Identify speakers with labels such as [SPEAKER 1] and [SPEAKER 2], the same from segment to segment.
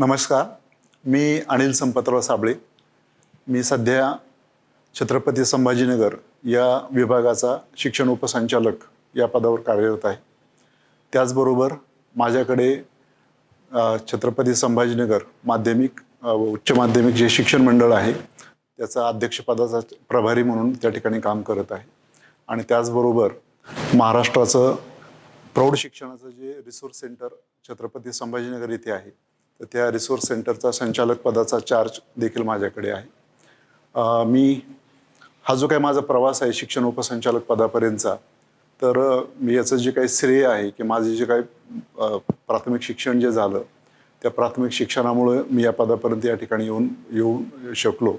[SPEAKER 1] नमस्कार. मी अनिल संपतराव साबळे. मी सध्या छत्रपती संभाजीनगर या विभागाचा शिक्षण उपसंचालक या पदावर कार्यरत आहे. त्याचबरोबर माझ्याकडे छत्रपती संभाजीनगर माध्यमिक व उच्च माध्यमिक जे शिक्षण मंडळ आहे त्याचा अध्यक्षपदाचा प्रभारी म्हणून त्या ठिकाणी काम करत आहे. आणि त्याचबरोबर महाराष्ट्राचं प्रौढ शिक्षणाचं जे रिसोर्स सेंटर छत्रपती संभाजीनगर येथे आहे तर त्या रिसोर्स सेंटरचा संचालक पदाचा चार्ज देखील माझ्याकडे आहे. मी हा जो काही माझा प्रवास आहे शिक्षण उपसंचालक पदापर्यंतचा तर मी याचं जे काही श्रेय आहे की माझे जे काही प्राथमिक शिक्षण जे झालं त्या प्राथमिक शिक्षणामुळे मी या पदापर्यंत या ठिकाणी येऊन येऊ शकलो.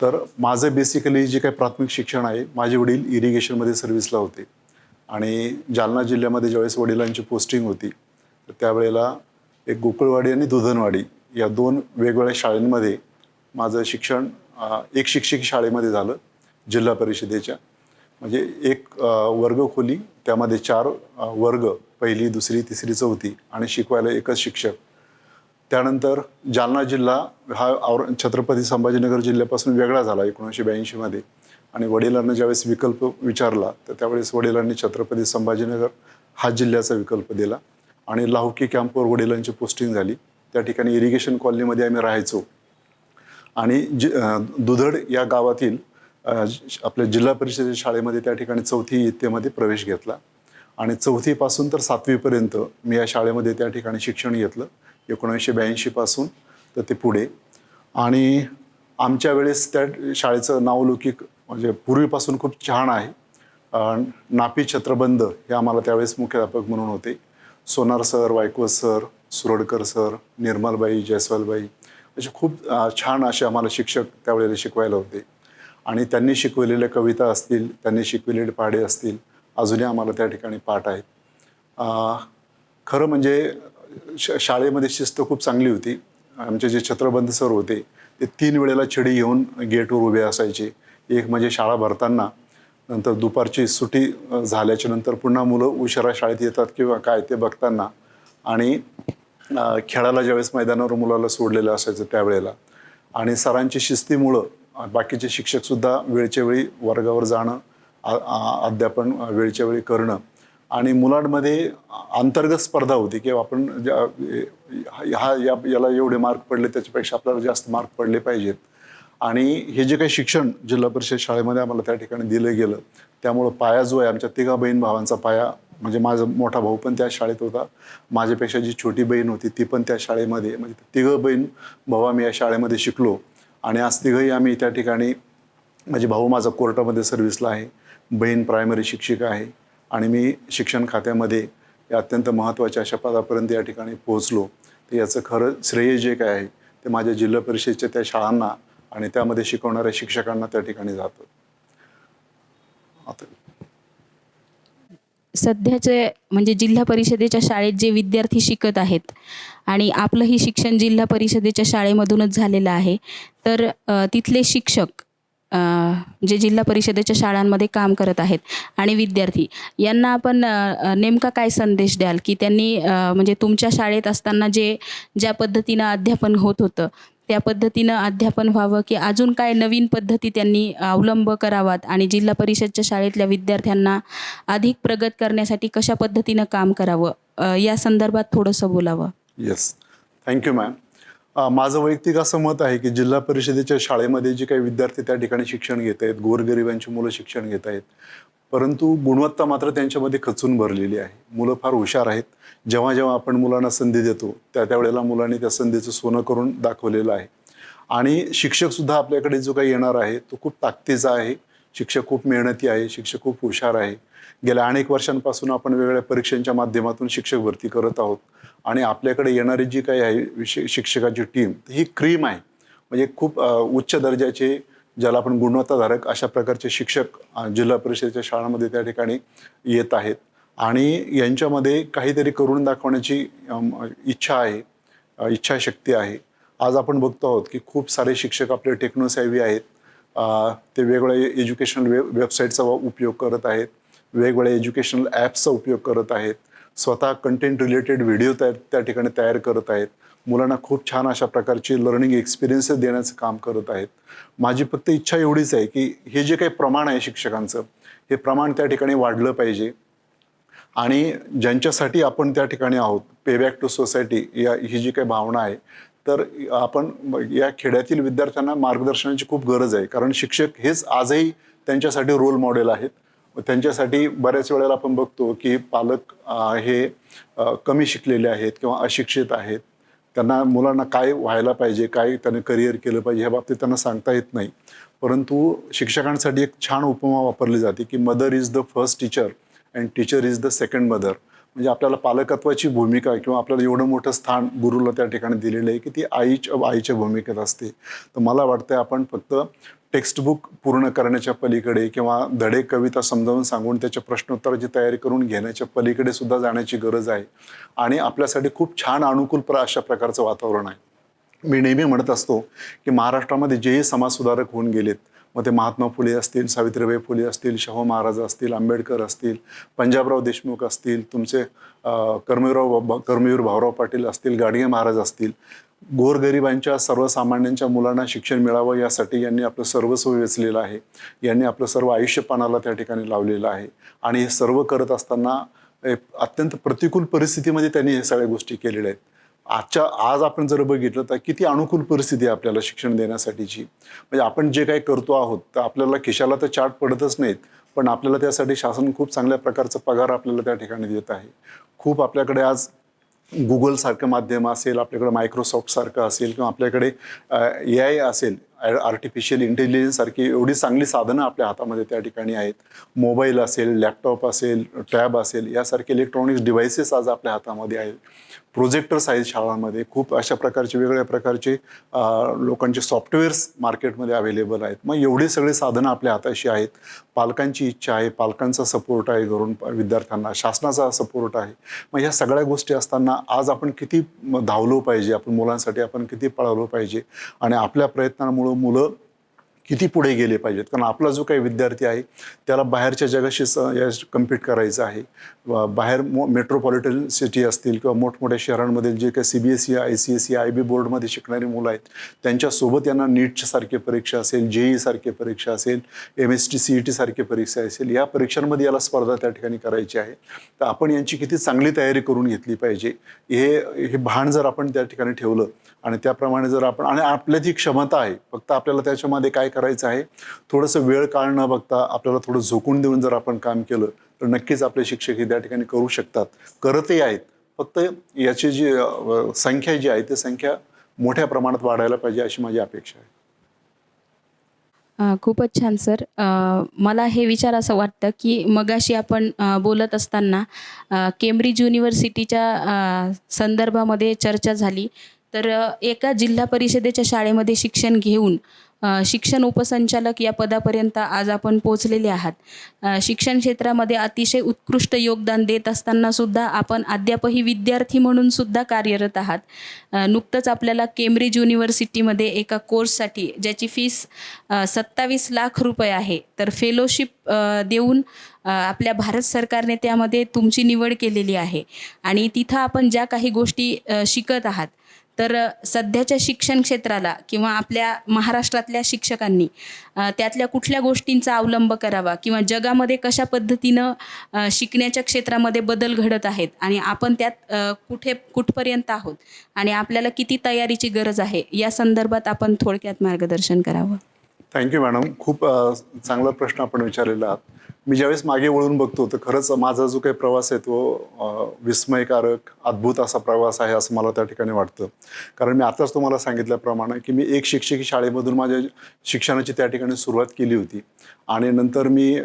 [SPEAKER 1] तर माझं बेसिकली जे काही प्राथमिक शिक्षण आहे माझे वडील इरिगेशनमध्ये सर्व्हिसला होते. आणि जालना जिल्ह्यामध्ये ज्यावेळेस वडिलांची पोस्टिंग होती तर त्यावेळेला एक गोकुळवाडी आणि दुधनवाडी या दोन वेगवेगळ्या शाळांमध्ये माझं शिक्षण एक शिक्षक शाळेमध्ये झालं जिल्हा परिषदेच्या. म्हणजे एक वर्ग खोली त्यामध्ये चार वर्ग पहिली दुसरी तिसरी चौथी आणि शिकवायला एकच शिक्षक. त्यानंतर जालना जिल्हा हा और छत्रपती संभाजीनगर जिल्ह्यापासून वेगळा झाला एकोणीसशे ब्याऐंशीमध्ये आणि वडिलांना ज्यावेळेस विकल्प विचारला तर त्यावेळेस वडिलांनी छत्रपती संभाजीनगर हा जिल्ह्याचा विकल्प दिला. आणि लाहुकी कॅम्पवर वडिलांची पोस्टिंग झाली. त्या ठिकाणी इरिगेशन कॉलनीमध्ये आम्ही राहायचो. आणि जि दुधड या गावातील आपल्या जिल्हा परिषदेच्या शाळेमध्ये त्या ठिकाणी चौथी इयत्तेमध्ये प्रवेश घेतला. आणि चौथीपासून तर सातवीपर्यंत मी या शाळेमध्ये त्या ठिकाणी शिक्षण घेतलं. एकोणीसशे ब्याऐंशीपासून तर ते पुढे. आणि आमच्या वेळेस त्या शाळेचं नावलौकिक म्हणजे पूर्वीपासून खूप छान आहे. नापी छत्रबंद हे आम्हाला त्यावेळेस मुख्याध्यापक म्हणून होते. सोनार सर वायकवत सर सुरडकर सर निर्मलबाई जयस्वालबाई असे खूप छान असे आम्हाला शिक्षक त्यावेळेला शिकवायला होते. आणि त्यांनी शिकवलेल्या कविता असतील त्यांनी शिकवलेले पाढे असतील अजूनही आम्हाला त्या ठिकाणी पाठ आहेत. खरं म्हणजे श शाळेमध्ये शिस्त खूप चांगली होती. आमचे जे छत्रबंध सर होते ते तीन वेळेला छडी घेऊन गेटवर उभे असायचे. एक म्हणजे शाळा भरताना नंतर दुपारची सुटी झाल्याच्यानंतर पुन्हा मुलं उशिरा शाळेत येतात किंवा काय ते बघताना. आणि खेळाला ज्यावेळेस मैदानावर मुलाला सोडलेलं असायचं त्यावेळेला. आणि सरांची शिस्तीमुळं बाकीचे शिक्षकसुद्धा वेळच्या वेळी वर्गावर जाणं अध्यापन वेळच्या वेळी करणं. आणि मुलांमध्ये अंतर्गत स्पर्धा होती की आपण ज्या- हा या याला एवढे मार्क पडले त्याच्यापेक्षा आपल्याला जास्त मार्क पडले पाहिजेत. आणि हे जे काही शिक्षण जिल्हा परिषद शाळेमध्ये आम्हाला त्या ठिकाणी दिलं गेलं त्यामुळं पाया जो आहे आमच्या तिघा बहीण भावांचा पाया म्हणजे माझा मोठा भाऊ पण त्या शाळेत होता. माझ्यापेक्षा जी छोटी बहीण होती ती पण त्या शाळेमध्ये म्हणजे तिघं बहीण भाऊ आम्ही या शाळेमध्ये शिकलो. आणि आज तिघंही आम्ही त्या ठिकाणी म्हणजे भाऊ माझा कोर्टामध्ये सर्व्हिसला आहे बहीण प्रायमरी शिक्षिका आहे आणि मी शिक्षण खात्यामध्ये या अत्यंत महत्त्वाच्या अशा पदापर्यंत या ठिकाणी पोहोचलो. तर याचं खरं श्रेय जे काय आहे ते माझ्या जिल्हा परिषदेच्या त्या शाळांना आणि त्यामध्ये शिकवणाऱ्या शिक्षकांना त्या ठिकाणी जातो. आता
[SPEAKER 2] सध्याचे म्हणजे जिल्हा परिषदेच्या शाळेत जे विद्यार्थी शिकत आहेत आणि आपलंही शिक्षण जिल्हा परिषदेच्या शाळेमधूनच झालेलं आहे तर तिथले शिक्षक जे जिल्हा परिषदेच्या शाळांमध्ये काम करत आहेत आणि विद्यार्थी यांना आपण नेमका काय संदेश द्याल? की त्यांनी म्हणजे तुमच्या शाळेत असताना जे ज्या पद्धतीनं अध्यापन होत होतं त्या पद्धतीनं अध्यापन व्हावं की अजून काय नवीन पद्धती त्यांनी अवलंब करावात आणि जिल्हा परिषदच्या शाळेतल्या विद्यार्थ्यांना अधिक प्रगत करण्यासाठी कशा पद्धतीनं काम करावं या संदर्भात थोडंसं बोलावं.
[SPEAKER 1] येस थँक्यू मॅम माझं वैयक्तिक असं मत आहे की जिल्हा परिषदेच्या शाळेमध्ये जे काही विद्यार्थी त्या ठिकाणी शिक्षण घेत आहेत गोरगरिबांची मुलं शिक्षण घेत आहेत परंतु गुणवत्ता मात्र त्यांच्यामध्ये खचून भरलेली आहे. मुलं फार हुशार आहेत. जेव्हा जेव्हा आपण मुलांना संधी देतो त्या त्यावेळेला मुलांनी त्या संधीचं सोनं करून दाखवलेलं आहे. आणि शिक्षकसुद्धा आपल्याकडे जो काही येणार आहे तो खूप ताकदीचा आहे. शिक्षक खूप मेहनती आहे शिक्षक खूप हुशार आहे. गेल्या अनेक वर्षांपासून आपण वेगवेगळ्या परीक्षांच्या माध्यमातून शिक्षक भरती करत आहोत. आणि आपल्याकडे येणारी जी काही आहे विषय शिक्षकाची टीम ही क्रीम आहे. म्हणजे खूप उच्च दर्जाचे ज्याला आपण गुणवत्ताधारक अशा प्रकारचे शिक्षक जिल्हा परिषदेच्या शाळांमध्ये त्या ठिकाणी येत आहेत. आणि यांच्यामध्ये काहीतरी करून दाखवण्याची इच्छा आहे इच्छाशक्ती आहे. आज आपण बघतो आहोत की खूप सारे शिक्षक आपले टेक्नोसॅव्ही आहेत. ते वेगवेगळ्या एज्युकेशनल वे वेबसाईटचा उपयोग करत आहेत. वेगवेगळ्या एज्युकेशनल ॲप्सचा उपयोग करत आहेत. स्वतः कंटेंट रिलेटेड व्हिडिओ त्या त्या ठिकाणी तयार करत आहेत. मुलांना खूप छान अशा प्रकारचे लर्निंग एक्सपिरियन्स देण्याचं काम करत आहेत. माझी फक्त इच्छा एवढीच आहे की हे जे काही प्रमाण आहे शिक्षकांचं हे प्रमाण त्या ठिकाणी वाढलं पाहिजे. आणि ज्यांच्यासाठी आपण त्या ठिकाणी आहोत पे बॅक टू सोसायटी या ही जी काही भावना आहे तर आपण या खेड्यातील विद्यार्थ्यांना मार्गदर्शनाची खूप गरज आहे. कारण शिक्षक हेच आजही त्यांच्यासाठी रोल मॉडेल आहेत. त्यांच्यासाठी बऱ्याच वेळेला आपण बघतो की पालक हे कमी शिकलेले आहेत किंवा अशिक्षित आहेत. त्यांना मुलांना काय व्हायला पाहिजे काय त्याने करिअर केलं पाहिजे ह्या बाबतीत त्यांना सांगता येत नाही. परंतु शिक्षकांसाठी एक छान उपमा वापरली जाते की mother is the first teacher and teacher is the second mother म्हणजे आपल्याला पालकत्वाची भूमिका किंवा आपल्याला एवढं मोठं स्थान गुरुला त्या ठिकाणी दिलेलं आहे की ती आईच्या आईच्या भूमिकेत असते. तर मला वाटतं आपण फक्त टेक्स्टबुक पूर्ण करण्याच्या पलीकडे किंवा धडे कविता समजावून सांगून त्याच्या प्रश्नोत्तराची तयारी करून घेण्याच्या पलीकडे सुद्धा जाण्याची गरज आहे. आणि आपल्यासाठी खूप छान अनुकूल प्र अशा प्रकारचं वातावरण आहे. मी नेहमी म्हणत असतो की महाराष्ट्रामध्ये जेही समाजसुधारक होऊन गेलेत मग ते महात्मा फुले असतील सावित्रीबाई फुले असतील शाहू महाराज असतील आंबेडकर असतील पंजाबराव देशमुख असतील तुमचे कर्मवीरराव कर्मवीर भाऊराव पाटील असतील गाडगे महाराज असतील गोरगरिबांच्या सर्वसामान्यांच्या मुलांना शिक्षण मिळावं यासाठी यांनी आपलं सर्वस्व वेचलेलं आहे. यांनी आपलं सर्व आयुष्यपणाला त्या ठिकाणी लावलेलं आहे. आणि हे सर्व करत असताना एक अत्यंत प्रतिकूल परिस्थितीमध्ये त्यांनी हे सगळ्या गोष्टी केलेल्या आहेत. आजच्या आज आपण जर बघितलं तर किती अनुकूल परिस्थिती आहे आपल्याला शिक्षण देण्यासाठीची. म्हणजे आपण जे काही करतो आहोत तर आपल्याला खिशाला तर चार्ट पडतच नाहीत पण आपल्याला त्यासाठी शासन खूप चांगल्या प्रकारचा पगार आपल्याला त्या ठिकाणी देत आहे. खूप आपल्याकडे आज गुगलसारखं माध्यम असेल आपल्याकडे मायक्रोसॉफ्टसारखं असेल किंवा आपल्याकडे ए आय असेल आर्टिफिशियल इंटेलिजन्ससारखी एवढी चांगली साधनं आपल्या हातामध्ये त्या ठिकाणी आहेत. मोबाईल असेल लॅपटॉप असेल टॅब असेल यासारखे इलेक्ट्रॉनिक्स डिव्हायसेस आज आपल्या हातामध्ये आहेत. प्रोजेक्टर्स आहेत शाळांमध्ये खूप अशा प्रकारचे वेगवेगळ्या प्रकारचे लोकांचे सॉफ्टवेअर्स मार्केटमध्ये अवेलेबल आहेत. मग एवढी सगळी साधनं आपल्या हाताशी आहेत. पालकांची इच्छा आहे पालकांचा सपोर्ट आहे घरून विद्यार्थ्यांना शासनाचा सपोर्ट आहे. मग ह्या सगळ्या गोष्टी असताना आज आपण किती धावलो पाहिजे आपण मुलांसाठी आपण किती पळालो पाहिजे आणि आपल्या प्रयत्नांमुळं मुलं किती पुढे गेले पाहिजेत? कारण आपला जो काही विद्यार्थी आहे त्याला बाहेरच्या जगाशी स या कम्पीट करायचं आहे. बाहेर मो मेट्रोपॉलिटन सिटी असतील किंवा मोठमोठ्या शहरांमधील जे काही C B S C I C S C I B बोर्डमध्ये शिकणारी मुलं आहेत त्यांच्यासोबत यांना नीटच्या सारखी परीक्षा असेल जेई सारखी परीक्षा असेल M S T C E T सारखी परीक्षा असेल या परीक्षांमध्ये याला स्पर्धा त्या ठिकाणी करायची आहे. तर आपण यांची किती चांगली तयारी करून घेतली पाहिजे? हे हे भान जर आपण त्या ठिकाणी ठेवलं आणि त्याप्रमाणे जर आपण आणि आपल्या जी क्षमता आहे फक्त आपल्याला त्याच्यामध्ये काय करायचं आहे थोडंसं वेळ काळ न बघता आपल्याला थोडं झोकून देऊन जर आपण काम केलं तर नक्कीच आपले शिक्षक हे त्या ठिकाणी करू शकतात. करतही आहेत. फक्त याची जी संख्या जी आहे ती संख्या मोठ्या प्रमाणात वाढायला पाहिजे अशी माझी अपेक्षा आहे.
[SPEAKER 2] खूपच छान सर. मला हे विचार असं वाटतं की मगाशी आपण बोलत असताना केम्ब्रिज युनिव्हर्सिटीच्या संदर्भामध्ये चर्चा झाली. तर एका जिल्हा परिषदेच्या शाळेमध्ये शिक्षण घेऊन शिक्षण उपसंचालक या पदापर्यंत आज आपण पोहोचलेले आहात. शिक्षण क्षेत्रामध्ये अतिशय उत्कृष्ट योगदान देत असताना सुद्धा आपण अद्यापही विद्यार्थी म्हणून सुद्धा कार्यरत आहात. नुकतंच आपल्याला केम्ब्रिज युनिव्हर्सिटीमध्ये एका कोर्ससाठी ज्याची फीस सत्तावीस लाख रुपये आहे तर फेलोशिप देऊन आपल्या भारत सरकारने त्यामध्ये तुमची निवड केलेली आहे. आणि तिथं आपण ज्या काही गोष्टी शिकत आहात तर सध्याच्या शिक्षण क्षेत्राला किंवा आपल्या महाराष्ट्रातल्या शिक्षकांनी त्यातल्या कुठल्या गोष्टींचा अवलंब करावा किंवा जगामध्ये कशा पद्धतीनं शिकण्याच्या क्षेत्रामध्ये बदल घडत आहेत आणि आपण त्यात कुठे कुठपर्यंत आहोत आणि आपल्याला किती तयारीची गरज आहे या संदर्भात आपण थोडक्यात मार्गदर्शन करावं.
[SPEAKER 1] थँक्यू मॅडम खूप चांगला प्रश्न आपण विचारलेला आहात. मी ज्यावेळेस मागे वळून बघतो तर खरंच माझा जो काही प्रवास आहे तो विस्मयकारक अद्भुत असा प्रवास आहे असं मला त्या ठिकाणी वाटतं. कारण मी आताच तुम्हाला सांगितल्याप्रमाणे की मी एक शिक्षकी शाळेमधून माझ्या शिक्षणाची त्या ठिकाणी सुरुवात केली होती. आणि नंतर मी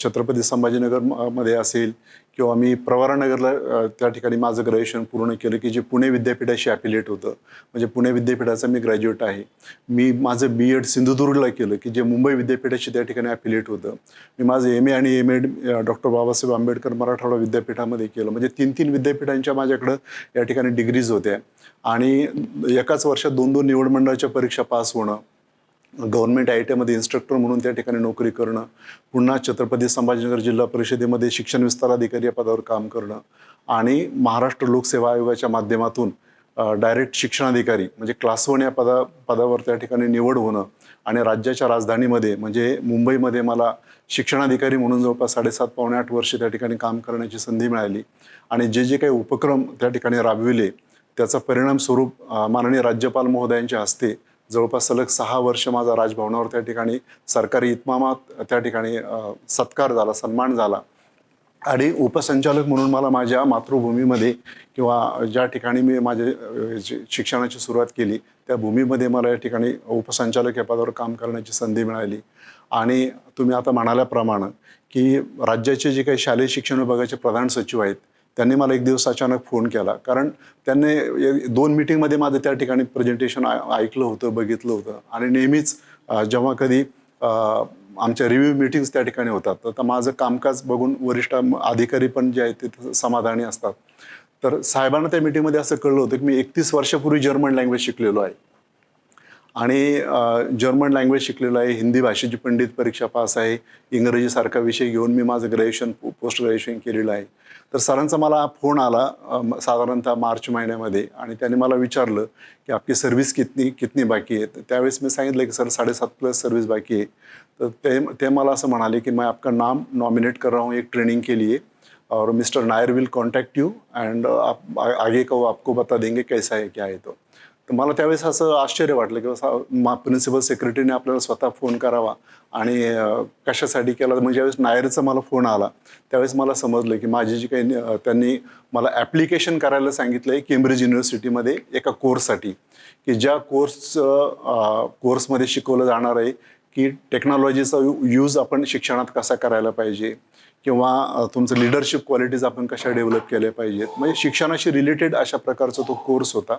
[SPEAKER 1] छत्रपती संभाजीनगर म- मध्ये असेल किंवा मी प्रवरानगरला त्या ठिकाणी माझं ग्रॅज्युएशन पूर्ण केलं की जे पुणे विद्यापीठाशी ॲफिलेट होतं. म्हणजे पुणे विद्यापीठाचा मी ग्रॅज्युएट आहे. मी माझं बी एड सिंधुदुर्गला केलं की जे मुंबई विद्यापीठाशी त्या ठिकाणी ॲफिलेट होतं. मी माझं एम ए आणि M Ed doctor Babasaheb Ambedkar Marathwada विद्यापीठामध्ये केलं. म्हणजे तीन तीन विद्यापीठांच्या माझ्याकडं या ठिकाणी डिग्रीज होत्या. आणि एकाच वर्षात दोन दोन निवड मंडळाच्या परीक्षा पास होणं गव्हर्नमेंट आय टी आयमध्ये इन्स्ट्रक्टर म्हणून त्या ठिकाणी नोकरी करणं पुन्हा छत्रपती संभाजीनगर जिल्हा परिषदेमध्ये शिक्षण विस्तार अधिकारी या पदावर काम करणं आणि महाराष्ट्र लोकसेवा आयोगाच्या माध्यमातून डायरेक्ट शिक्षणाधिकारी म्हणजे क्लास वन या पदा पदावर त्या ठिकाणी निवड होणं आणि राज्याच्या राजधानीमध्ये म्हणजे मुंबईमध्ये मला शिक्षणाधिकारी म्हणून जवळपास साडेसात पावणे आठ वर्षे त्या ठिकाणी काम करण्याची संधी मिळाली आणि जे जे काही उपक्रम त्या ठिकाणी राबविले त्याचा परिणाम स्वरूप माननीय राज्यपाल महोदयांच्या हस्ते जवळपास सलग सहा वर्ष माझा राजभवनावर त्या ठिकाणी सरकारी इतमामात त्या ठिकाणी सत्कार झाला सन्मान झाला. आणि उपसंचालक म्हणून मला माझ्या मातृभूमीमध्ये किंवा ज्या ठिकाणी मी माझे शिक्षणाची सुरुवात केली त्या भूमीमध्ये मला या ठिकाणी उपसंचालक या पदावर काम करण्याची संधी मिळाली. आणि तुम्ही आता म्हणाल्याप्रमाणे की राज्याचे जे काही शालेय शिक्षण विभागाचे प्रधान सचिव आहेत त्यांनी मला एक दिवस अचानक फोन केला. कारण त्यांनी दोन मिटिंगमध्ये माझं त्या ठिकाणी प्रेझेंटेशन ऐकलं होतं बघितलं होतं. आणि नेहमीच जेव्हा कधी आमच्या रिव्ह्यू मिटिंग्स त्या ठिकाणी होतात तर माझं कामकाज बघून वरिष्ठ अधिकारी पण जे आहेत ते समाधानी असतात. तर साहेबांना त्या मिटिंगमध्ये असं कळलं होतं की मी एकतीस वर्षापूर्वी जर्मन लँग्वेज शिकलेलो आहे. आणि जर्मन लँग्वेज शिकलेलो आहे हिंदी भाषेची पंडित परीक्षा पास आहे इंग्रजीसारखा विषय घेऊन मी माझं ग्रॅज्युएशन पोस्ट ग्रॅज्युएशन केलेलं आहे. तर सरांचा मला फोन आला साधारणतः मार्च महिन्यामध्ये आणि त्यांनी मला विचारलं की आपकी सर्व्हिस कितनी कितनी बाकी आहे? तर त्यावेळेस मी सांगितलं की सर साडेसात प्लस सर्व्हिस बाकी आहे. तर ते ते मला असं म्हणाले की मैं आपका नाम नॉमिनेट कर रहा हूँ एक ट्रेनिंग के लिए और mister Nair will contact you and आप आ- आगे का वो आपको बता देंगे कैसा है क्या है तो. तर मला त्यावेळेस असं आश्चर्य वाटलं की मा प्रिन्सिपल सेक्रेटरीने आपल्याला स्वतः फोन करावा. आणि कशासाठी केला? म्हणजे ज्यावेळेस नायरचा मला फोन आला त्यावेळेस मला समजलं की माझी जी काही त्यांनी मला ॲप्लिकेशन करायला सांगितलं आहे केम्ब्रिज युनिव्हर्सिटीमध्ये एका कोर्ससाठी की ज्या कोर्स कोर्समध्ये शिकवलं जाणार आहे की टेक्नॉलॉजीचा यूज आपण शिक्षणात कसा करायला पाहिजे. किंवा तुमचं लिडरशिप क्वालिटीज आपण कशा डेव्हलप केल्या पाहिजेत? म्हणजे शिक्षणाशी रिलेटेड अशा प्रकारचा तो कोर्स होता.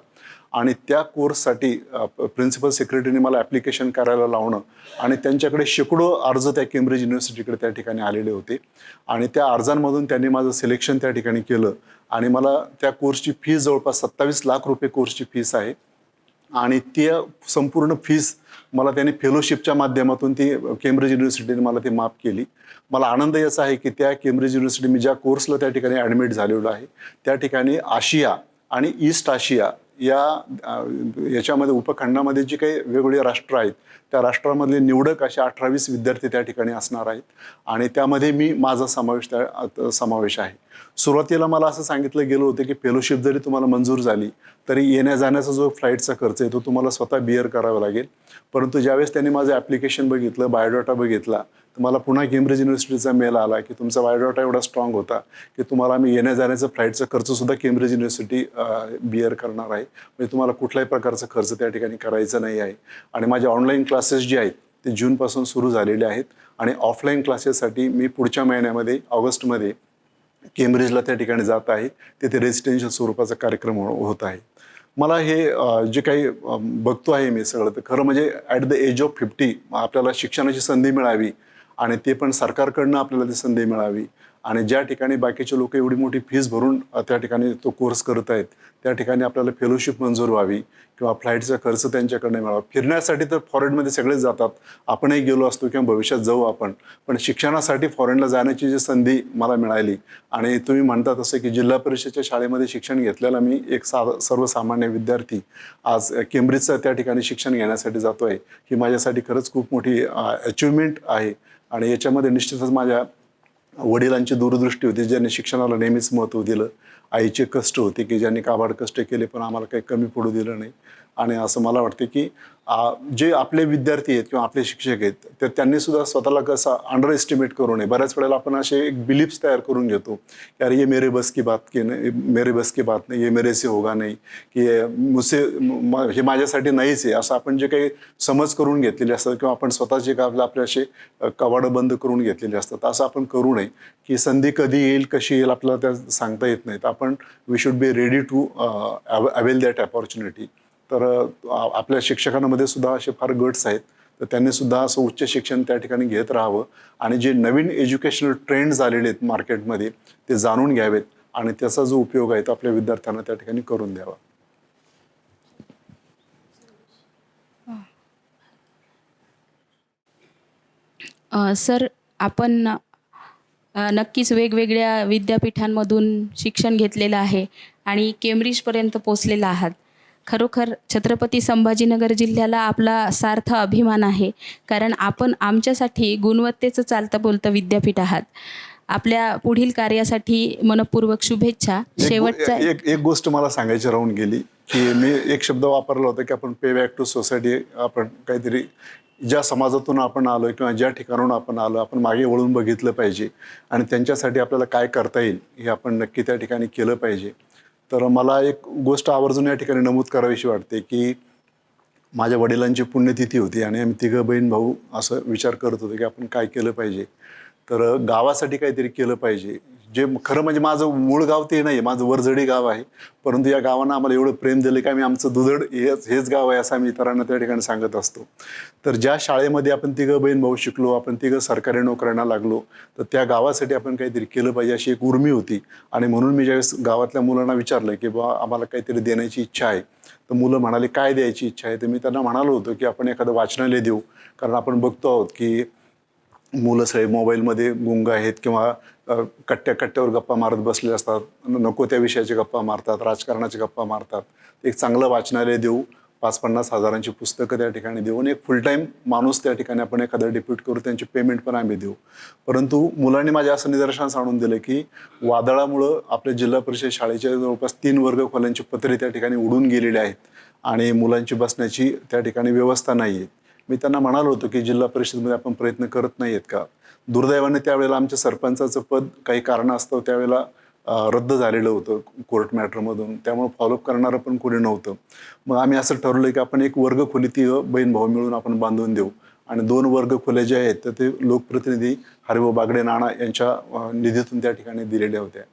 [SPEAKER 1] आणि त्या कोर्ससाठी प्रिन्सिपल सेक्रेटरीने मला ॲप्लिकेशन करायला लावणं आणि त्यांच्याकडे शेकडो अर्ज त्या केम्ब्रिज युनिव्हर्सिटीकडे त्या ठिकाणी आलेले होते. आणि त्या अर्जांमधून त्यांनी माझं सिलेक्शन त्या ठिकाणी केलं. आणि मला त्या कोर्सची फीस जवळपास सत्तावीस लाख रुपये कोर्सची फीस आहे. आणि त्या संपूर्ण फीस मला त्याने फेलोशिपच्या माध्यमातून ती केम्ब्रिज युनिव्हर्सिटीने मला ती माफ केली. मला आनंद याचा आहे की त्या केम्ब्रिज युनिव्हर्सिटी मी ज्या कोर्सला त्या ठिकाणी ॲडमिट झालेलो आहे त्या ठिकाणी आशिया आणि ईस्ट आशिया या याच्यामध्ये उपखंडामध्ये जी काही वेगवेगळे राष्ट्र आहेत त्या राष्ट्रामधले निवडक असे अठरावीस विद्यार्थी त्या ठिकाणी असणार आहेत. आणि त्यामध्ये मी माझा समावेश त्या समावेश आहे. सुरुवातीला मला असं सांगितलं गेलं होतं की फेलोशिप जरी तुम्हाला मंजूर झाली तरी येण्या जाण्याचा जो फ्लाईटचा खर्च आहे तो तुम्हाला स्वतः बिअर करावा लागेल. परंतु ज्यावेळेस त्यांनी माझं ॲप्लिकेशन बघितलं बायोडाटा बघितला तर मला पुन्हा केम्ब्रिज युनिव्हर्सिटीचा मेल आला की तुमचा बायोडाटा एवढा स्ट्रॉंग होता की तुम्हाला आम्ही येण्या जाण्याचा फ्लाईटचा खर्चसुद्धा केम्ब्रिज युनिव्हर्सिटी बिअर करणार आहे. म्हणजे तुम्हाला कुठल्याही प्रकारचा खर्च त्या ठिकाणी करायचा नाही आहे. आणि माझे ऑनलाईन क्लासेस जे आहेत ते जूनपासून सुरू झालेले आहेत. आणि ऑफलाईन क्लासेससाठी मी पुढच्या महिन्यामध्ये ऑगस्टमध्ये केम्ब्रिजला त्या ठिकाणी जात आहे तिथे रेसिडेन्शियल स्वरूपाचा कार्यक्रम हो-, होत आहे. मला हे जे काही बघतो आहे मी सगळं तर खरं म्हणजे at the age of fifty आपल्याला शिक्षणाची संधी मिळावी आणि ते पण सरकारकडनं आपल्याला ती संधी मिळावी. आणि ज्या ठिकाणी बाकीचे लोक एवढी मोठी फीस भरून त्या ठिकाणी तो कोर्स करत आहेत त्या ठिकाणी आपल्याला फेलोशिप मंजूर व्हावी किंवा फ्लाईटचा खर्च त्यांच्याकडनं मिळावा. फिरण्यासाठी तर फॉरेनमध्ये सगळेच जातात. आपणही गेलो असतो किंवा भविष्यात जाऊ आपण. पण शिक्षणासाठी फॉरेनला जाण्याची जी संधी मला मिळाली आणि तुम्ही म्हणता तसं की जिल्हा परिषदेच्या शाळेमध्ये शिक्षण घेतलेला मी एक सा सर्वसामान्य विद्यार्थी आज केम्ब्रिजचं त्या ठिकाणी शिक्षण घेण्यासाठी जातो आहे ही माझ्यासाठी खरंच खूप मोठी अचिव्हमेंट आहे. आणि याच्यामध्ये निश्चितच माझ्या वडिलांची दूरदृष्टी होती ज्यांनी शिक्षणाला नेहमीच महत्त्व दिलं. आईचे कष्ट होते की ज्यांनी काबाड कष्ट केले पण आम्हाला काही कमी पडू दिलं नाही. आणि असं मला वाटते की जे आपले विद्यार्थी आहेत किंवा आपले शिक्षक आहेत तर त्यांनी सुद्धा स्वतःला कसं अंडर एस्टिमेट करू नये. बऱ्याच वेळेला आपण असे एक बिलीफ्स तयार करून घेतो की अरे ये मेरे बस की बात की नाही मेरे बस की बात नाही ये मेरे से होगा नाही की मुसे हे माझ्यासाठी नाहीच आहे असं आपण जे काही समज करून घेतलेले असतात किंवा आपण स्वतःचे का आपले आपले असे कवाडं बंद करून घेतलेले असतात असं आपण करू नये की संधी कधी येईल कशी येईल आपल्याला त्या सांगता येत नाहीत. आपण we should be ready to avail that opportunity तर आपल्या शिक्षकांमध्ये सुद्धा असे फार गट्स आहेत. तर त्यांनी सुद्धा असं उच्च शिक्षण त्या ठिकाणी घेत राहावं. आणि जे नवीन एज्युकेशनल ट्रेंड्स आलेले आहेत मार्केटमध्ये ते जाणून घ्यावेत आणि त्याचा जो उपयोग आहे तो आपल्या विद्यार्थ्यांना त्या ठिकाणी करून द्यावा.
[SPEAKER 2] सर आपण नक्कीच वेगवेगळ्या विद्यापीठांमधून शिक्षण घेतलेलं आहे आणि केम्ब्रिजपर्यंत पोचलेला आहात. खरोखर छत्रपती संभाजीनगर जिल्ह्याला आपला सार्थ अभिमान आहे. कारण आपण आमच्यासाठी गुणवत्तेचं चालतं बोलतं विद्यापीठ आहात. आपल्या पुढील कार्यासाठी मनपूर्वक शुभेच्छा. शेवटचा
[SPEAKER 1] एक एक गोष्ट मला सांगायची राहून गेली की मी एक शब्द वापरला होता की आपण पे बॅक टू सोसायटी आपण काहीतरी ज्या समाजातून आपण आलो किंवा ज्या ठिकाणाहून आपण आलो आपण मागे वळून बघितलं पाहिजे. आणि त्यांच्यासाठी आपल्याला काय करता येईल हे आपण नक्की त्या ठिकाणी केलं पाहिजे. तर मला एक गोष्ट आवर्जून या ठिकाणी नमूद करावीशी वाटते की माझ्या वडिलांची पुण्यतिथी होती आणि आम्ही तिघं बहीण भाऊ असं विचार करत होतो की आपण काय केलं पाहिजे. तर गावासाठी काहीतरी केलं पाहिजे. जे खरं म्हणजे माझं मूळ गाव ते नाही आहे माझं वरझडी गाव आहे. परंतु या गावानं आम्हाला एवढं प्रेम दिलं की आम्ही आमचं दुधड हेच हेच गाव आहे असं आम्ही इतरांना त्या ठिकाणी सांगत असतो. तर ज्या शाळेमध्ये आपण तिघं बहीण भाऊ शिकलो आपण तिघं सरकारी नोकऱ्यांना लागलो तर त्या गावासाठी आपण काहीतरी केलं पाहिजे अशी एक उर्मी होती. आणि म्हणून मी ज्यावेळेस गावातल्या मुलांना विचारलं की बा आम्हाला काहीतरी देण्याची इच्छा आहे. तर मुलं म्हणाले काय द्यायची इच्छा आहे? तर मी त्यांना म्हणालो होतो की आपण एखादं वाचनालय देऊ. कारण आपण बघतो आहोत की मुलं सगळे मोबाईलमध्ये गुंग आहेत किंवा कट्ट्या कट्ट्यावर गप्पा मारत बसले असतात. नको त्या विषयाचे गप्पा मारतात राजकारणाचे गप्पा मारतात. एक चांगलं वाचनालय देऊ पाच पन्नास हजारांची पुस्तकं त्या ठिकाणी देऊ आणि एक फुल टाईम माणूस त्या ठिकाणी आपण एखादं डिप्यूट करू त्यांची पेमेंट पण आम्ही देऊ. परंतु मुलांनी माझ्या असं निदर्शनास आणून दिलं की वादळामुळं आपल्या जिल्हा परिषद शाळेच्या जवळपास तीन वर्ग खोल्यांची पत्रे त्या ठिकाणी उडून गेलेली आहेत आणि मुलांची बसण्याची त्या ठिकाणी व्यवस्था नाही आहे मी त्यांना म्हणालो होतो की जिल्हा परिषदमध्ये आपण प्रयत्न करत नाही आहेत का? दुर्दैवाने त्यावेळेला आमच्या सरपंचाचं पद काही कारणास्तव त्यावेळेला रद्द झालेलं होतं कोर्ट मॅटरमधून. त्यामुळे फॉलोअप करणारं पण कोणी नव्हतं. मग आम्ही असं ठरवलं की आपण एक वर्ग खोली ती बहीण भाऊ मिळून आपण बांधून देऊ. आणि दोन वर्ग खोल्या जे आहेत तर ते लोकप्रतिनिधी हरिभाऊ बागडे नाणा यांच्या निधीतून त्या ठिकाणी दिलेल्या होत्या.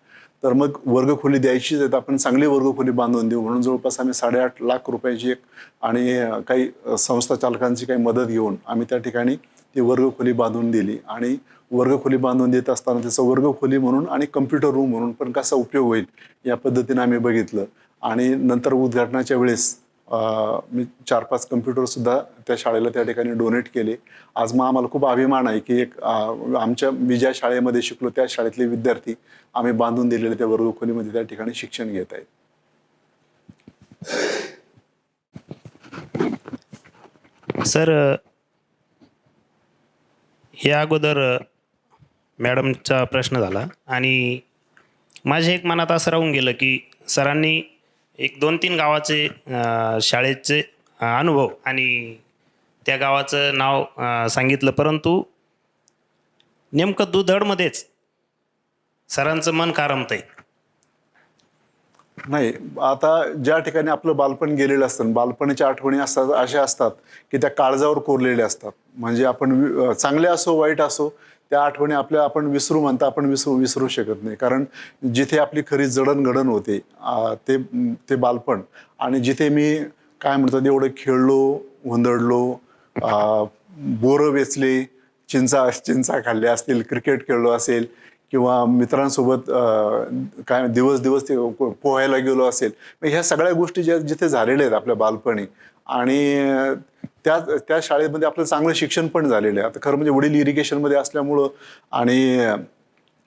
[SPEAKER 1] तर मग वर्गखोली द्यायचीच आहे तर आपण चांगली वर्गखोली बांधून देऊ. म्हणून जवळपास आम्ही साडेआठ लाख रुपयाची एक आणि काही संस्था चालकांची काही मदत घेऊन आम्ही त्या ठिकाणी ती वर्गखोली बांधून दिली. आणि वर्गखोली बांधून देत असताना त्याचं वर्गखोली म्हणून आणि कम्प्युटर रूम म्हणून पण कसा उपयोग होईल या पद्धतीने आम्ही बघितलं. आणि नंतर उद्घाटनाच्या वेळेस मी चार पाच कम्प्युटर सुद्धा त्या शाळेला त्या ठिकाणी डोनेट केले. आज मग आम्हाला खूप अभिमान आहे की एक आमच्या मी ज्या शाळेमध्ये शिकलो त्या शाळेतले विद्यार्थी आम्ही बांधून दिलेल्या त्या वर्गखोलीमध्ये त्या ठिकाणी शिक्षण घेत आहेत.
[SPEAKER 3] सर या अगोदर मॅडमचा प्रश्न झाला आणि माझ्या एक मनात असं राहून गेलं की सरांनी एक दोन तीन गावाचे शाळेचे अनुभव आणि त्या गावाचं नाव सांगितलं. परंतु नेमकं दुधडमध्येच सरांचं मन कारमतंय
[SPEAKER 1] नाही आता ज्या ठिकाणी आपलं बालपण गेलेलं असतं बालपणीच्या आठवणी असतात अशा असतात की त्या काळजावर कोरलेल्या असतात. म्हणजे आपण चांगल्या असो वाईट असो त्या आठवणी आपल्या आपण विसरू म्हणता आपण विसरू विसरू शकत नाही. कारण जिथे आपली खरी जडणघडण होते ते ते बालपण. आणि जिथे मी काय म्हणतात एवढं खेळलो हुंदडलो बोरं वेचले चिंचा चिंचा खाल्ल्या असतील क्रिकेट खेळलो असेल किंवा मित्रांसोबत काय दिवस दिवस ते पो- पोहायला गेलो असेल मग ह्या सगळ्या गोष्टी ज्या जिथे झालेल्या आहेत आपल्या बालपणी आणि त्या त्या शाळेमध्ये आपलं चांगलं शिक्षण पण झालेलं आहे. आता खरं म्हणजे वडील इरिगेशनमध्ये असल्यामुळं आणि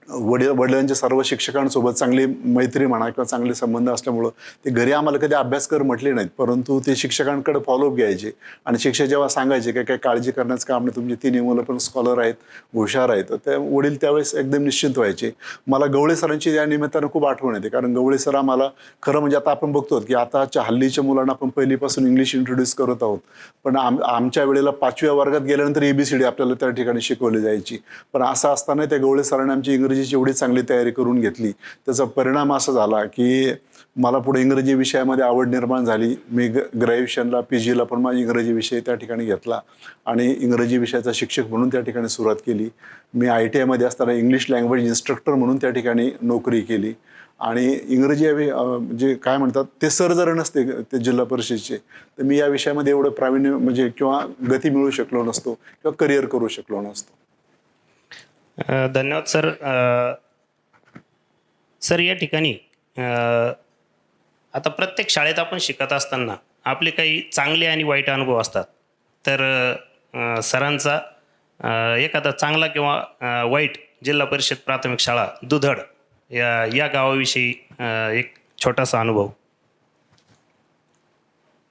[SPEAKER 1] वडील वडिलांच्या सर्व शिक्षकांसोबत चांगली मैत्री म्हणा किंवा चांगले संबंध असल्यामुळं ते घरी आम्हाला कधी अभ्यास कर म्हटले नाहीत. परंतु ते शिक्षकांकडे फॉलोअप घ्यायचे. आणि शिक्षक जेव्हा सांगायचे की काही काळजी करण्याचं काम नाही तुमची तिन्ही मुलं पण स्कॉलर आहेत हुशार आहेत. तर त्या वडील त्यावेळेस एकदम निश्चिंत व्हायचे. मला गवळे सरांची या निमित्तानं खूप आठवण येते. कारण गवळे सर आम्हाला खरं म्हणजे आता आपण बघतो की आताच्या हल्लीच्या मुलांना आपण पहिलीपासून इंग्लिश इंट्रोड्यूस करत आहोत. पण आम आमच्या वेळेला पाचव्या वर्गात गेल्यानंतर एबीसीडी आपल्याला त्या ठिकाणी शिकवली जायची. पण असं असताना त्या गवळे सरांनी आमची इंग्रजी इंग्रजीची एवढी चांगली तयारी करून घेतली त्याचा परिणाम असा झाला की मला पुढे इंग्रजी विषयामध्ये आवड निर्माण झाली. मी ग ग्रॅज्युएशनला पी जीला पण माझी इंग्रजी विषय त्या ठिकाणी घेतला आणि इंग्रजी विषयाचा शिक्षक म्हणून त्या ठिकाणी सुरुवात केली. मी आय टी आयमध्ये असताना इंग्लिश लँग्वेज इन्स्ट्रक्टर म्हणून त्या ठिकाणी नोकरी केली आणि इंग्रजी जे काय म्हणतात ते सर जर नसते ते जिल्हा परिषदेचे तर मी या विषयामध्ये एवढं प्रावीण्य म्हणजे किंवा गती मिळू शकलो नसतो किंवा करिअर करू शकलो नसतो.
[SPEAKER 3] धन्यवाद सर. सर या ठिकाणी आता प्रत्येक शाळेत आपण शिकत असताना आपले काही चांगले आणि वाईट अनुभव असतात. तर सरांचा एखादा चांगला किंवा वाईट जिल्हा परिषद प्राथमिक शाळा दुधड या या गावाविषयी एक छोटासा अनुभव.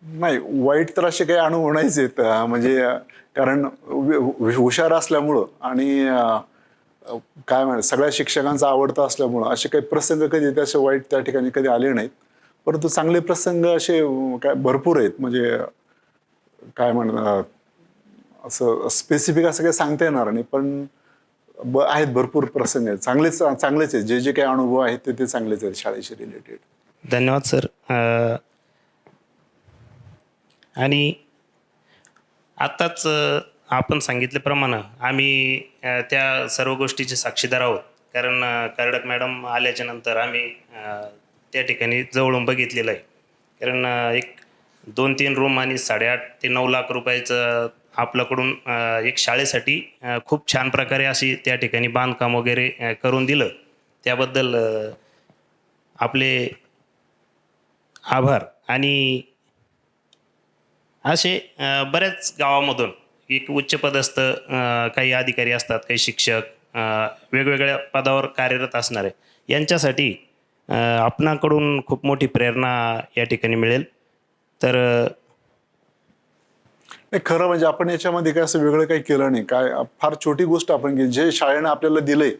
[SPEAKER 1] नाही वाईट तर असे काही अनुभव नाहीच आहेत म्हणजे कारण हुशार असल्यामुळं आणि काय म्हणा सगळ्या शिक्षकांचा आवडता असल्यामुळं असे काही प्रसंग कधी त्याचे वाईट त्या ठिकाणी कधी आले नाहीत. परंतु चांगले प्रसंग असे काय भरपूर आहेत. म्हणजे काय म्हणणार असं स्पेसिफिक असं काही सांगता येणार नाही पण ब आहेत भरपूर प्रसंग आहेत. चांगलेच चांगलेच आहेत. जे जे काही अनुभव आहेत ते ते चांगलेच आहेत शाळेशी रिलेटेड
[SPEAKER 3] धन्यवाद सर. आणि आत्ताच आपण सांगितल्याप्रमाणे आम्ही त्या सर्व गोष्टीचे साक्षीदार आहोत. कारण कर्डक मॅडम आल्याच्यानंतर आम्ही त्या ठिकाणी जवळून बघितलेलं आहे. कारण एक दोन तीन रूम आणि साडेआठ ते नऊ लाख रुपयाचं आपल्याकडून एक शाळेसाठी खूप छान प्रकारे अशी त्या ठिकाणी बांधकाम वगैरे करून दिलं. त्याबद्दल आपले आभार. आणि असे बऱ्याच गावामधून एक उच्चपदस्थ काही अधिकारी असतात काही शिक्षक वेगवेगळ्या पदावर कार्यरत असणारे यांच्यासाठी आपणाकडून खूप मोठी प्रेरणा या ठिकाणी मिळेल. तर
[SPEAKER 1] खरं म्हणजे आपण याच्यामध्ये काय असं वेगळं काही केलं नाही. काय फार छोटी गोष्ट आपण केली. जे शाळेनं आपल्याला दिलंय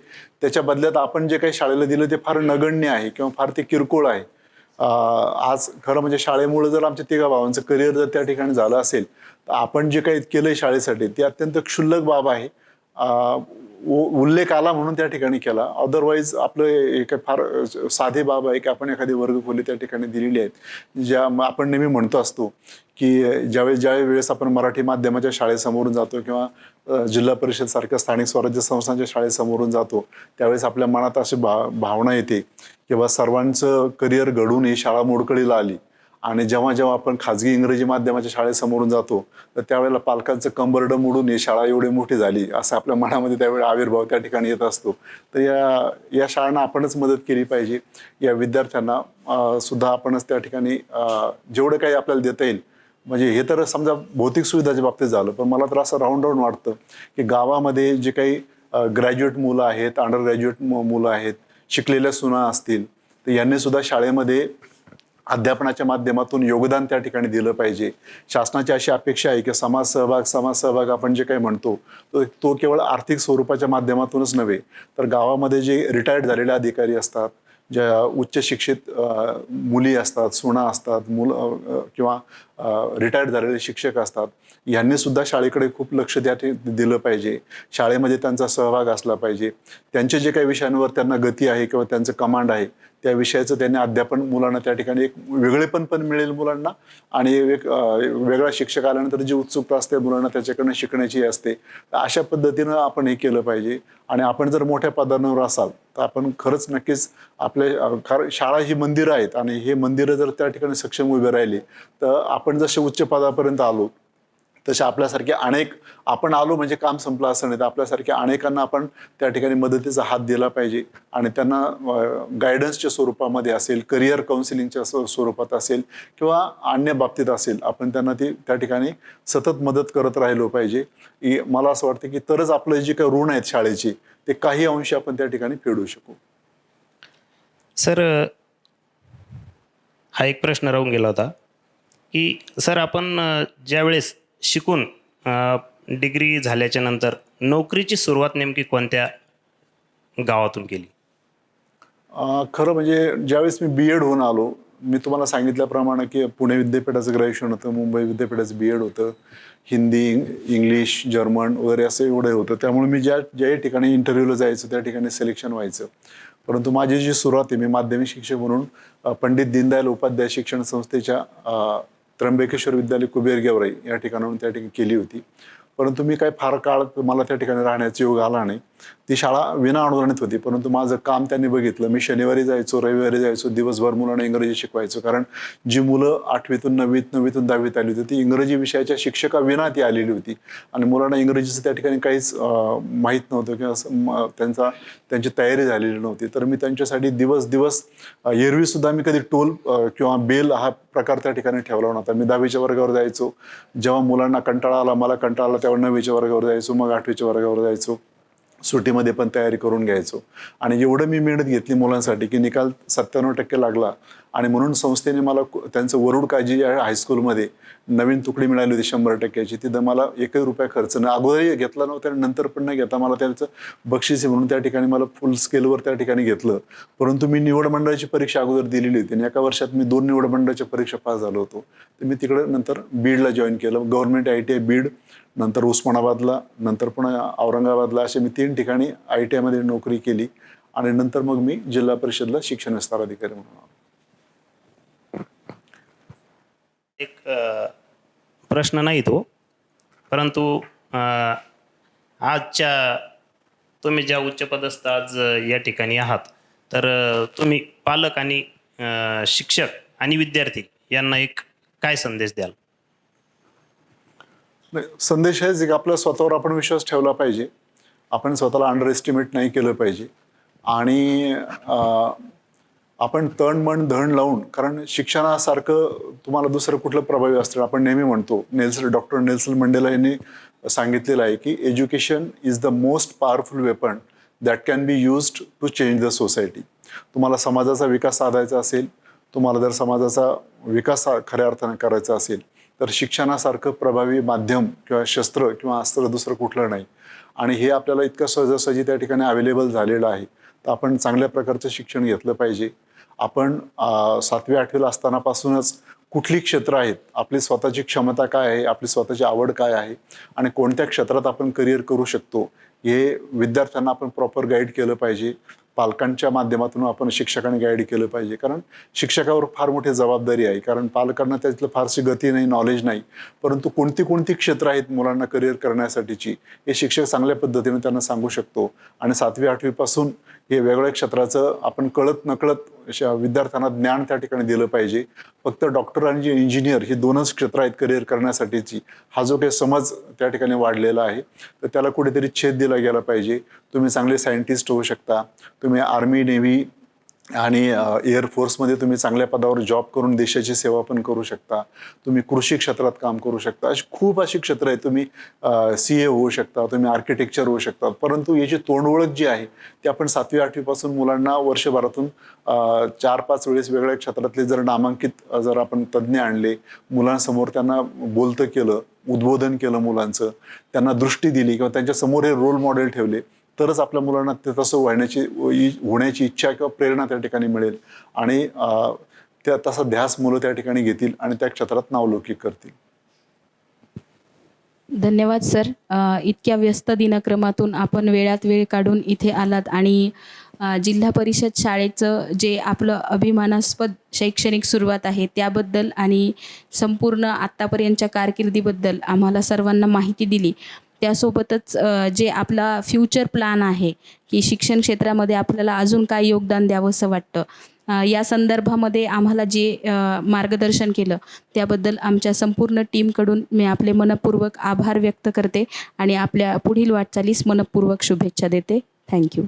[SPEAKER 1] त्याच्या बदल्यात आपण जे काही शाळेला दिलं ते फार नगण्य आहे किंवा फार ते किरकोळ आहे. आज खरं म्हणजे शाळेमुळे जर आमच्या तिघा भावांचं करिअर जर त्या ठिकाणी झालं असेल तर आपण जे काही केलंय शाळेसाठी ते अत्यंत क्षुल्लक बाब आहे. उ- उल्लेख आला म्हणून त्या ठिकाणी केला. अदरवाईज आपलं एक फार साधे बाब आहे की आपण एखादी वर्गखोली त्या ठिकाणी दिलेली आहेत. ज्या आपण नेहमी म्हणतो असतो की ज्यावेळेस ज्यावेळेस आपण मराठी माध्यमाच्या शाळेसमोरून जातो किंवा जिल्हा परिषद सारख्या स्थानिक स्वराज्य संस्थांच्या शाळेसमोरून जातो त्यावेळेस आपल्या मनात अशी भा भावना येते किंवा सर्वांचं करिअर घडून ही शाळा मोडकळीला आली आणि जेव्हा जेव्हा आपण खाजगी इंग्रजी माध्यमाच्या शाळेसमोरून जातो तर त्यावेळेला पालकांचं कंबरडं मोडून ही शाळा एवढी मोठी झाली असं आपल्या मनामध्ये त्यावेळी आविर्भाव त्या ठिकाणी येत असतो. तर या या शाळांना आपणच मदत केली पाहिजे. या विद्यार्थ्यांना सुद्धा आपणच त्या ठिकाणी जेवढं काही आपल्याला देता येईल. म्हणजे हे तर समजा भौतिक सुविधाच्या बाबतीत झालं पण मला तर असं राऊंड राऊंड वाटतं की गावामध्ये जे काही ग्रॅज्युएट मुलं आहेत अंडर ग्रॅज्युएट मुलं आहेत शिकलेल्या सुना असतील तर यांनी सुद्धा शाळेमध्ये अध्यापनाच्या माध्यमातून योगदान त्या ठिकाणी दिलं पाहिजे. शासनाची अशी अपेक्षा आहे की समाज सहभाग समाज सहभाग आपण जे काही म्हणतो तो तो केवळ आर्थिक स्वरूपाच्या माध्यमातूनच नव्हे तर गावामध्ये जे रिटायर्ड झालेले अधिकारी असतात ज्या उच्च शिक्षित मुली असतात सुना असतात मुलं किंवा रिटायर्ड झालेले शिक्षक असतात यांनी सुद्धा शाळेकडे खूप लक्ष त्या दिलं पाहिजे. शाळेमध्ये त्यांचा सहभाग असला पाहिजे. त्यांचे जे काही विषयांवर त्यांना गती आहे किंवा त्यांचं कमांड आहे त्या विषयाचं त्यांनी अध्यापन मुलांना त्या ठिकाणी एक वेगळेपण पण मिळेल मुलांना आणि एक वेगळा शिक्षक आल्यानंतर जी उत्सुकता असते मुलांना त्याच्याकडनं शिकण्याची असते तर अशा पद्धतीनं आपण हे केलं पाहिजे. आणि आपण जर मोठ्या पदांवर असाल तर आपण खरंच नक्कीच आपल्या खर शाळा ही मंदिरं आहेत आणि हे मंदिरं जर त्या ठिकाणी सक्षम उभे राहिली तर आपण जसे उच्च पदापर्यंत आलो तसे आपल्यासारखे अनेक आपण आलो म्हणजे काम संपलं असं नाही तर आपल्यासारख्या अनेकांना आपण त्या ठिकाणी मदतीचा हात दिला पाहिजे. आणि त्यांना गायडन्सच्या स्वरूपामध्ये असेल करिअर काउन्सिलिंगच्या स्वरूपात असेल किंवा अन्य बाबतीत असेल आपण त्यांना ती त्या ठिकाणी सतत मदत करत राहिलो पाहिजे. मला असं वाटतं की तरच आपलं जे काही ऋण आहेत शाळेची ते काही अंशी आपण त्या ठिकाणी फेडू शकू.
[SPEAKER 3] सर हा एक प्रश्न राहून गेला होता की सर आपण ज्यावेळेस शिकून डिग्री झाल्याच्यानंतर नोकरीची सुरुवात नेमकी कोणत्या गावातून केली?
[SPEAKER 1] खरं म्हणजे ज्यावेळेस मी बी एड होऊन आलो मी तुम्हाला सांगितल्याप्रमाणे की पुणे विद्यापीठाचं ग्रॅज्युएशन होतं मुंबई विद्यापीठाचं बी एड होतं हिंदी इंग्लिश जर्मन वगैरे असं एवढं होतं. त्यामुळे मी ज्या ज्याही ठिकाणी इंटरव्ह्यूला जायचो त्या ठिकाणी सिलेक्शन व्हायचं. परंतु माझी जी सुरुवात आहे मी माध्यमिक शिक्षक म्हणून पंडित दीनदयाल उपाध्याय शिक्षण संस्थेच्या त्र्यंबकेश्वर विद्यालय कुबेर गेवराई या ठिकाणाहून त्या ठिकाणी केली होती. परंतु मी काही फार काळ मला त्या ठिकाणी राहण्याचा योग आला नाही. ती शाळा विना अनुदानित होती. परंतु माझं काम त्यांनी बघितलं. मी शनिवारी जायचो रविवारी जायचो दिवसभर मुलांना इंग्रजी शिकवायचो. कारण जी मुलं आठवीतून नववीत नववीतून दहावीत आली होती ती इंग्रजी विषयाच्या शिक्षकाविना ती आलेली होती. आणि मुलांना इंग्रजीचं त्या ठिकाणी काहीच माहीत नव्हतं किंवा असं त्यांचा त्यांची तयारी झालेली नव्हती. तर मी त्यांच्यासाठी दिवस दिवस एरवीसुद्धा एरवी सुद्धा मी कधी टोल किंवा बेल हा प्रकार त्या ठिकाणी ठेवला नव्हता. मी दहावीच्या वर्गावर जायचो. जेव्हा मुलांना कंटाळा आला मला कंटाळा आला त्यावर नववीच्या वर्गावर जायचो मग आठवीच्या वर्गावर जायचो. सुट्टीमध्ये पण तयारी करून घ्यायचो. आणि एवढं मी मेहनत घेतली मुलांसाठी की निकाल सत्त्याण्णव टक्के लागला. आणि म्हणून संस्थेने मला कु- त्यांचं वरुड काळजी या हायस्कूलमध्ये नवीन तुकडी मिळाली होती शंभर टक्क्याची. तिथं मला एकही रुपया खर्च न अगोदरही घेतला नव्हता आणि नंतर पण नाही घेता. मला त्याचं बक्षीस आहे म्हणून त्या ठिकाणी मला फुल स्केलवर त्या ठिकाणी घेतलं. परंतु मी निवड मंडळाची परीक्षा अगोदर दिलेली होती आणि एका वर्षात मी दोन निवड मंडळाच्या परीक्षा पास झालो होतो. तर मी तिकडे नंतर बीडला जॉईन केलं. Government I T I Beed नंतर उस्मानाबादला नंतर पुन्हा औरंगाबादला असे मी तीन ठिकाणी आय टी आयमध्ये नोकरी केली आणि नंतर मग मी जिल्हा परिषदला शिक्षण विस्तार अधिकारी म्हणून आलो.
[SPEAKER 3] एक प्रश्न नाही तो. परंतु आजच्या तुम्ही ज्या उच्चपदस्थ आज या ठिकाणी आहात तर तुम्ही पालक आणि शिक्षक आणि विद्यार्थी यांना एक काय संदेश द्याल?
[SPEAKER 1] संदेश आहे की आपल्या स्वतःवर आपण विश्वास ठेवला पाहिजे. आपण स्वतःला अंडर एस्टिमेट नाही केलं पाहिजे. आणि आपण तण मन धण लावून कारण शिक्षणासारखं तुम्हाला दुसरं कुठलं प्रभावी असतं आपण नेहमी म्हणतो. नेल्सन डॉक्टर नेल्सन मंडेला यांनी सांगितलेलं आहे की education is the most powerful weapon that can be used to change the society. तुम्हाला समाजाचा विकास साधायचा असेल तुम्हाला जर समाजाचा विकास सा- खऱ्या अर्थानं करायचा असेल तर शिक्षणासारखं प्रभावी माध्यम किंवा शस्त्र किंवा अस्त्र दुसरं कुठलं नाही. आणि हे आपल्याला इतकं सहजासहजी त्या ठिकाणी अवेलेबल झालेलं आहे. तर आपण चांगल्या प्रकारचं शिक्षण घेतलं पाहिजे. आपण सातवी आठवीला असतानापासूनच कुठली क्षेत्र आहेत आपली स्वतःची क्षमता काय आहे आपली स्वतःची आवड काय आहे आणि कोणत्या क्षेत्रात आपण करिअर करू शकतो हे विद्यार्थ्यांना आपण प्रॉपर गाईड केलं पाहिजे. पालकांच्या माध्यमातून आपण शिक्षकांनी गाईड केलं पाहिजे. कारण शिक्षकावर फार मोठी जबाबदारी आहे. कारण पालकांना त्यातलं फारशी गती नाही नॉलेज नाही. परंतु कोणती कोणती क्षेत्र आहेत मुलांना करिअर करण्यासाठीची हे शिक्षक चांगल्या पद्धतीने त्यांना सांगू शकतो. आणि सातवी आठवीपासून हे वेगळ्या क्षेत्राचं आपण कळत नकळत अशा विद्यार्थ्यांना ज्ञान त्या ठिकाणी दिलं पाहिजे. फक्त डॉक्टर आणि इंजिनियर ही दोनच क्षेत्र आहेत करिअर करण्यासाठीची. हा जो काही समज त्या ठिकाणी वाढलेला आहे तर त्याला कुठेतरी छेद दिला गेला पाहिजे. तुम्ही चांगले सायंटिस्ट होऊ शकता. तुम्ही आर्मी नेव्ही आणि एअरफोर्समध्ये तुम्ही चांगल्या पदावर जॉब करून देशाची सेवा पण करू शकता. तुम्ही कृषी क्षेत्रात काम करू शकता. अशी खूप अशी क्षेत्र आहेत. तुम्ही सी ए होऊ शकता तुम्ही आर्किटेक्चर होऊ शकता. परंतु याची तोंडओळख जी आहे ती आपण सातवी आठवीपासून मुलांना वर्षभरातून चार पाच वेळेस वेगळ्या क्षेत्रातले जर नामांकित जर आपण तज्ज्ञ आणले मुलांसमोर त्यांना बोलतं केलं उद्बोधन केलं मुलांचं त्यांना दृष्टी दिली किंवा त्यांच्यासमोर हे रोल मॉडेल ठेवले तरच आपल्या मुलांना ते तसं व्हायण्याची होण्याची इच्छा किंवा प्रेरणा त्या ठिकाणी मिळेल. आणि त्या तसा ध्यास मुलं त्या ठिकाणी घेतील आणि त्या क्षेत्रात नावलौकिक करतील.
[SPEAKER 2] धन्यवाद सर. इतक्या व्यस्त दिनक्रमातून आपण वेळात वेळ काढून इथे आलात आणि जिल्हा परिषद शाळेचं जे आपलं अभिमानास्पद शैक्षणिक सुरुवात आहे त्याबद्दल आणि संपूर्ण आत्तापर्यंतच्या कारकिर्दीबद्दल आम्हाला सर्वांना माहिती दिली. त्यासोबतच जे आपला फ्युचर प्लॅन आहे की शिक्षण क्षेत्रामध्ये आपल्याला अजून काय योगदान द्यावंसं वाटतं या संदर्भामध्ये आम्हाला जे मार्गदर्शन केलं त्याबद्दल आमच्या संपूर्ण टीमकडून मी आपले मनपूर्वक आभार व्यक्त करते आणि आपल्या पुढील वाटचालीस मनपूर्वक शुभेच्छा देते. थँक्यू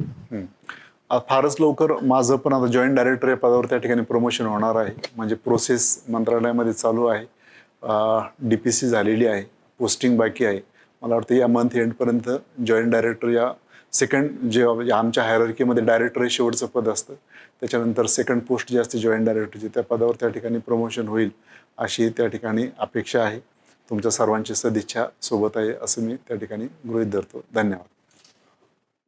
[SPEAKER 1] फारच लवकर माझं पण आता जॉईंट डायरेक्टर या पदावर त्या ठिकाणी प्रमोशन होणार आहे. म्हणजे प्रोसेस मंत्रालयामध्ये चालू आहे. डी पी सी झालेली आहे. पोस्टिंग बाकी आहे. मला वाटतं या मंथ एंडपर्यंत जॉईंट डायरेक्टर या सेकंड जे आमच्या हायरकीमध्ये डायरेक्टर हे शेवटचं पद असतं. त्याच्यानंतर सेकंड पोस्ट जी असते जॉईंट डायरेक्टरची त्या पदावर त्या ठिकाणी प्रमोशन होईल अशी त्या ठिकाणी अपेक्षा आहे. तुमच्या सर्वांची सदिच्छा सोबत आहे असं मी त्या ठिकाणी गृहीत धरतो. धन्यवाद.